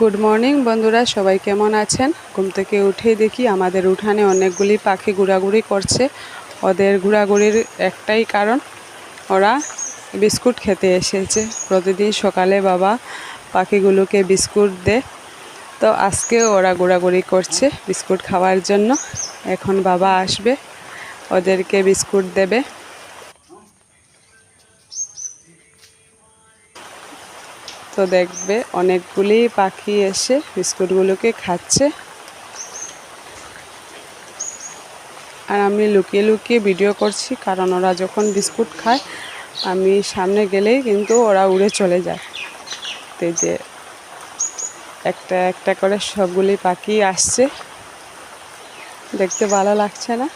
Good morning বন্ধুরা, সবাই কেমন আছেন? ঘুম থেকে উঠেই দেখি আমাদের উঠানে অনেকগুলি পাখি ঘোরাঘুরি করছে। ওদের ঘোরাঘুরির একটাই কারণ, ওরা বিস্কুট খেতে এসেছে। প্রতিদিন সকালে বাবা পাখিগুলোকে বিস্কুট দেয়। তো আজকেও ওরা ঘোরাঘুরি করছে বিস্কুট খাওয়ার জন্য। এখন বাবা আসবে, ওদেরকে বিস্কুট দেবে। তো দেখবে অনেকগুলি পাখি এসে বিস্কুটগুলোকে খাচ্ছে। আর আমি লুকিয়ে লুকিয়ে ভিডিও করছি, কারণ ওরা যখন বিস্কুট খায়, আমি সামনে গেলেই কিন্তু ওরা উড়ে চলে যায়। তো যে একটা একটা করে সবগুলি পাখি আসছে। দেখতে ভালো লাগছে না?